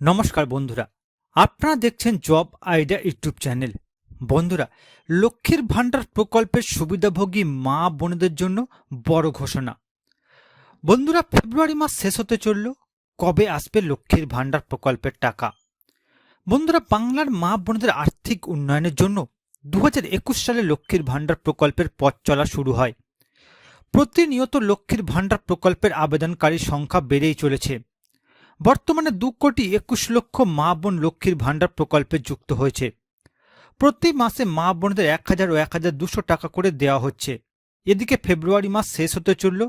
নমস্কার বন্ধুরা, আপনারা দেখছেন জব আইডিয়া ইউটিউব চ্যানেল। বন্ধুরা, লক্ষ্মীর ভাণ্ডার প্রকল্পের সুবিধাভোগী মা বোনদের জন্য বড় ঘোষণা। বন্ধুরা, ফেব্রুয়ারি মাস শেষ হতে চলল, কবে আসবে লক্ষ্মীর ভাণ্ডার প্রকল্পের টাকা? বন্ধুরা, বাংলার মা বোনদের আর্থিক উন্নয়নের জন্য দু হাজার একুশ সালে লক্ষ্মীর ভাণ্ডার প্রকল্পের পথ চলা শুরু হয়। প্রতিনিয়ত লক্ষ্মীর ভাণ্ডার প্রকল্পের আবেদনকারীর সংখ্যা বেড়েই চলেছে। বর্তমানে দু কোটি একুশ লক্ষ মা বোন লক্ষ্মীর ভাণ্ডার প্রকল্পে যুক্ত হয়েছে। প্রতি মাসে মা বোনদের এক হাজার ও এক হাজার দুশো টাকা করে দেওয়া হচ্ছে। এদিকে ফেব্রুয়ারি মাস শেষ হতে চলল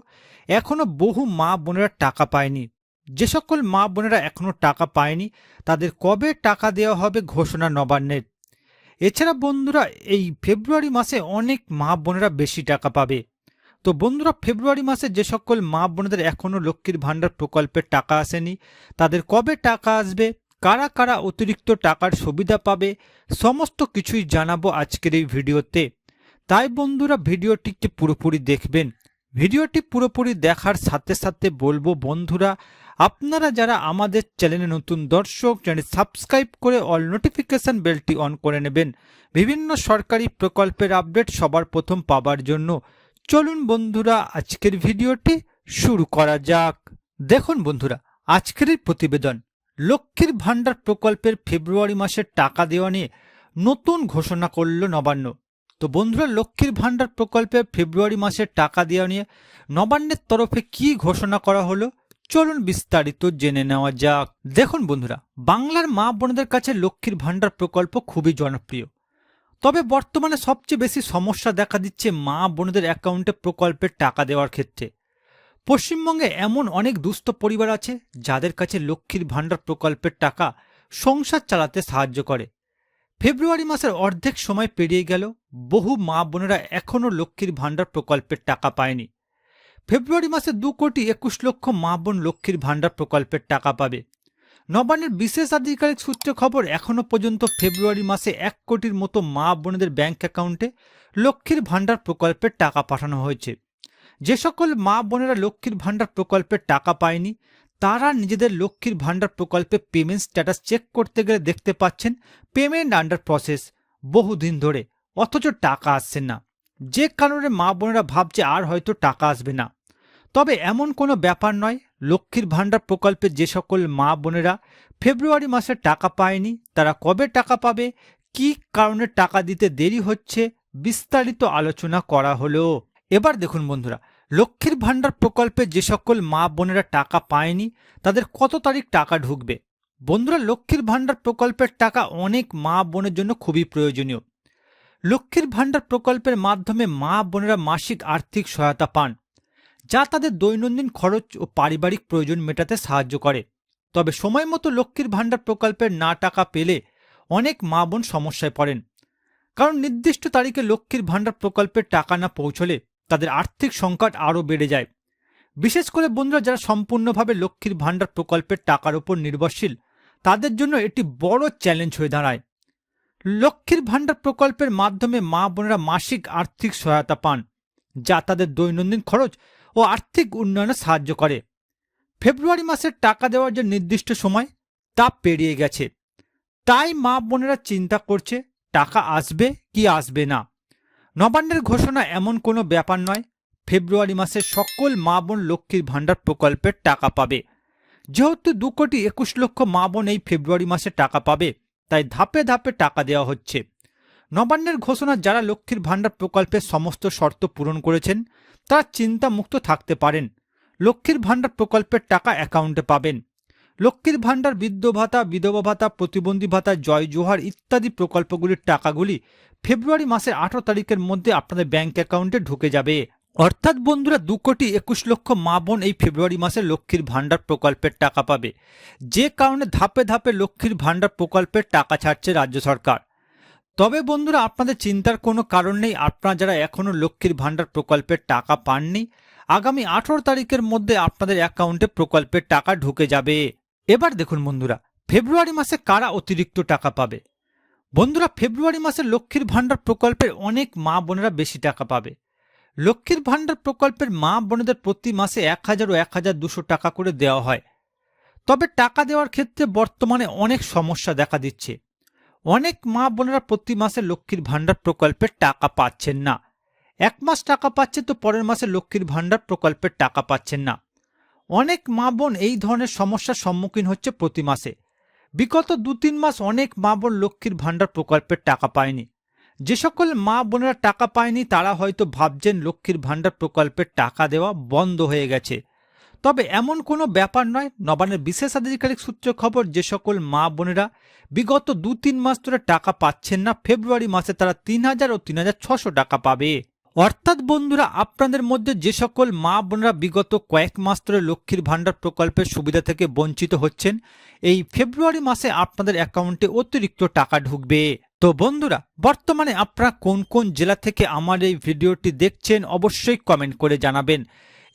এখনও বহু মা বোনেরা টাকা পায়নি। যে সকল মা বোনেরা এখনও টাকা পায়নি, তাদের কবে টাকা দেওয়া হবে ঘোষণা নবান্নের। এছাড়া বন্ধুরা, এই ফেব্রুয়ারি মাসে অনেক মা বোনেরা বেশি টাকা পাবে। তো বন্ধুরা, ফেব্রুয়ারি মাসে যে সকল মা বোনেদের এখনও লক্ষ্মীর ভাণ্ডার প্রকল্পের টাকা আসেনি, তাদের কবে টাকা আসবে, কারা কারা অতিরিক্ত টাকার সুবিধা পাবে, সমস্ত কিছুই জানাব আজকের এই ভিডিওতে। তাই বন্ধুরা, ভিডিওটিকে পুরোপুরি দেখবেন। ভিডিওটি পুরোপুরি দেখার সাথে সাথে বলব বন্ধুরা, আপনারা যারা আমাদের চ্যানেলে নতুন দর্শক, চ্যানেল সাবস্ক্রাইব করে অল নোটিফিকেশন বেলটি অন করে নেবেন। বিভিন্ন সরকারি প্রকল্পের আপডেট সবার প্রথম পাবার জন্য। চলুন বন্ধুরা, আজকের ভিডিওটি শুরু করা যাক। দেখুন বন্ধুরা, আজকের প্রতিবেদন লক্ষ্মীর ভাণ্ডার প্রকল্পের ফেব্রুয়ারি মাসের টাকা দেওয়া নিয়ে নতুন ঘোষণা করল নবান্ন। তো বন্ধুরা, লক্ষ্মীর ভাণ্ডার প্রকল্পে ফেব্রুয়ারি মাসের টাকা দেওয়া নিয়ে নবান্নের তরফে কি ঘোষণা করা হলো, চলুন বিস্তারিত জেনে নেওয়া যাক। দেখুন বন্ধুরা, বাংলার মা বোনদের কাছে লক্ষ্মীর ভাণ্ডার প্রকল্প খুবই জনপ্রিয়। তবে বর্তমানে সবচেয়ে বেশি সমস্যা দেখা দিচ্ছে মা বোনদের অ্যাকাউন্টে প্রকল্পের টাকা দেওয়ার ক্ষেত্রে। পশ্চিমবঙ্গে এমন অনেক দুস্থ পরিবার আছে যাদের কাছে লক্ষ্মীর ভাণ্ডার প্রকল্পের টাকা সংসার চালাতে সাহায্য করে। ফেব্রুয়ারি মাসের অর্ধেক সময় পেরিয়ে গেল, বহু মা বোনেরা এখনও লক্ষ্মীর ভাণ্ডার প্রকল্পের টাকা পায়নি। ফেব্রুয়ারি মাসে দু কোটি একুশ লক্ষ মা বোন লক্ষ্মীর ভাণ্ডার প্রকল্পের টাকা পাবে। নবান্নের বিশেষ আধিকারিক সূত্রে খবর এখনও পর্যন্ত ফেব্রুয়ারি মাসে এক কোটির মতো মা বোনদের ব্যাংক অ্যাকাউন্টে লক্ষ্মীর ভাণ্ডার প্রকল্পের টাকা পাঠানো হয়েছে। যে সকল মা বোনেরা লক্ষ্মীর ভাণ্ডার প্রকল্পের টাকা পায়নি, তারা নিজেদের লক্ষ্মীর ভাণ্ডার প্রকল্পে পেমেন্ট স্ট্যাটাস চেক করতে গেলে দেখতে পাচ্ছেন পেমেন্ট আন্ডার প্রসেস বহুদিন ধরে, অথচ টাকা আসছে না। যে কারণে মা বোনেরা ভাবছে আর হয়তো টাকা আসবে না। তবে এমন কোনো ব্যাপার নয় লক্ষ্মীর ভাণ্ডার প্রকল্পে যে সকল মা বোনেরা ফেব্রুয়ারি মাসে টাকা পায়নি, তারা কবে টাকা পাবে, কি কারণে টাকা দিতে দেরি হচ্ছে, বিস্তারিত আলোচনা করা হলো। এবার দেখুন বন্ধুরা, লক্ষ্মীর ভাণ্ডার প্রকল্পে যে সকল মা বোনেরা টাকা পায়নি, তাদের কত তারিখ টাকা ঢুকবে? বন্ধুরা, লক্ষ্মীর ভাণ্ডার প্রকল্পের টাকা অনেক মা বোনের জন্য খুবই প্রয়োজনীয়। লক্ষ্মীর ভাণ্ডার প্রকল্পের মাধ্যমে মা বোনেরা মাসিক আর্থিক সহায়তা পান। যা তাদের দৈনন্দিন খরচ ও পারিবারিক প্রয়োজন মেটাতে সাহায্য করে। তবে সময় মতো লক্ষ্মীর ভাণ্ডার প্রকল্পের না টাকা পেলে অনেক মা বোন সমস্যায় পড়েন। কারণ নির্দিষ্ট তারিখে লক্ষ্মীর ভাণ্ডার প্রকল্পের টাকা না পৌঁছলে তাদের আর্থিক সংকট আরও বেড়ে যায়। বিশেষ করে বন্ধুরা, যারা সম্পূর্ণভাবে লক্ষ্মীর ভাণ্ডার প্রকল্পের টাকার উপর নির্ভরশীল, তাদের জন্য এটি বড় চ্যালেঞ্জ হয়ে দাঁড়ায়। লক্ষ্মীর ভাণ্ডার প্রকল্পের মাধ্যমে মা বোনেরা মাসিক আর্থিক সহায়তা পান, যা তাদের দৈনন্দিন খরচ ও আর্থিক উন্নয়নে সাহায্য করে। ফেব্রুয়ারি মাসের টাকা দেওয়ার যে নির্দিষ্ট সময়, তা পেরিয়ে গেছে। তাই মা বোনেরা চিন্তা করছে, টাকা আসবে কি আসবে না। নবান্নের ঘোষণা এমন কোনো ব্যাপার নয়, ফেব্রুয়ারি মাসে সকল মা বোন লক্ষ্মীর ভাণ্ডার প্রকল্পের টাকা পাবে। যেহেতু দু কোটি একুশ লক্ষ মা বোন এই ফেব্রুয়ারি মাসে টাকা পাবে, তাই ধাপে ধাপে টাকা দেওয়া হচ্ছে। নবান্নের ঘোষণা যারা লক্ষ্মীর ভাণ্ডার প্রকল্পের সমস্ত শর্ত পূরণ করেছেন তারা চিন্তামুক্ত থাকতে পারেন। লক্ষ্মীর ভাণ্ডার প্রকল্পের টাকা অ্যাকাউন্টে পাবেন। লক্ষ্মীর ভাণ্ডার বৃদ্ধ ভাতা, বিধবা ভাতা, প্রতিবন্ধী ভাতা, জয় জোহার ইত্যাদি প্রকল্পগুলির টাকাগুলি ফেব্রুয়ারি মাসের আঠারো তারিখের মধ্যে আপনাদের ব্যাংক অ্যাকাউন্টে ঢুকে যাবে। অর্থাৎ বন্ধুরা, দু কোটি একুশ লক্ষ মা বোন এই ফেব্রুয়ারি মাসে লক্ষ্মীর ভাণ্ডার প্রকল্পের টাকা পাবে। যে কারণে ধাপে ধাপে লক্ষ্মীর ভাণ্ডার প্রকল্পের টাকা ছাড়ছে রাজ্য সরকার। তবে বন্ধুরা, আপনাদের চিন্তার কোনো কারণ নেই। আপনারা যারা এখনও লক্ষ্মীর ভাণ্ডার প্রকল্পের টাকা পাননি, আগামী আঠেরো তারিখের মধ্যে আপনাদের অ্যাকাউন্টে প্রকল্পের টাকা ঢুকে যাবে। এবার দেখুন বন্ধুরা, ফেব্রুয়ারি মাসে কারা অতিরিক্ত টাকা পাবে? বন্ধুরা, ফেব্রুয়ারি মাসে লক্ষ্মীর ভাণ্ডার প্রকল্পের অনেক মা বোনেরা বেশি টাকা পাবে। লক্ষ্মীর ভাণ্ডার প্রকল্পের মা বোনেদের প্রতি মাসে এক হাজার ও এক হাজার দুশো টাকা করে দেওয়া হয়। তবে টাকা দেওয়ার ক্ষেত্রে বর্তমানে অনেক সমস্যা দেখা দিচ্ছে। অনেক মা বোনেরা প্রতি মাসে লক্ষ্মীর ভাণ্ডার প্রকল্পের টাকা পাচ্ছেন না। এক মাস টাকা পাচ্ছে তো পরের মাসে লক্ষ্মীর ভাণ্ডার প্রকল্পের টাকা পাচ্ছেন না। অনেক মা বোন এই ধরনের সমস্যার সম্মুখীন হচ্ছে প্রতি মাসে। বিগত দু তিন মাস অনেক মা বোন লক্ষ্মীর ভাণ্ডার প্রকল্পের টাকা পায়নি। যে সকল মা বোনেরা টাকা পায়নি তারা হয়তো ভাবছেন লক্ষ্মীর ভাণ্ডার প্রকল্পের টাকা দেওয়া বন্ধ হয়ে গেছে। তবে এমন কোনো ব্যাপার নয়, নবান্নের বিশেষ আধিকারিক সূত্র খবর, যে সকল মা বোনেরা বিগত দু তিন মাস ধরে টাকা পাচ্ছেন না, ফেব্রুয়ারি মাসে তারা তিন হাজার ও তিন হাজার ছশো টাকা পাবে। অর্থাৎ বন্ধুরা, আপনাদের মধ্যে যে সকল মা বোনেরা বিগত কয়েক মাস ধরে লক্ষ্মীর ভাণ্ডার প্রকল্পের সুবিধা থেকে বঞ্চিত হচ্ছেন, এই ফেব্রুয়ারি মাসে আপনাদের অ্যাকাউন্টে অতিরিক্ত টাকা ঢুকবে। তো বন্ধুরা, বর্তমানে আপনারা কোন কোন জেলা থেকে আমার এই ভিডিওটি দেখছেন, অবশ্যই কমেন্ট করে জানাবেন।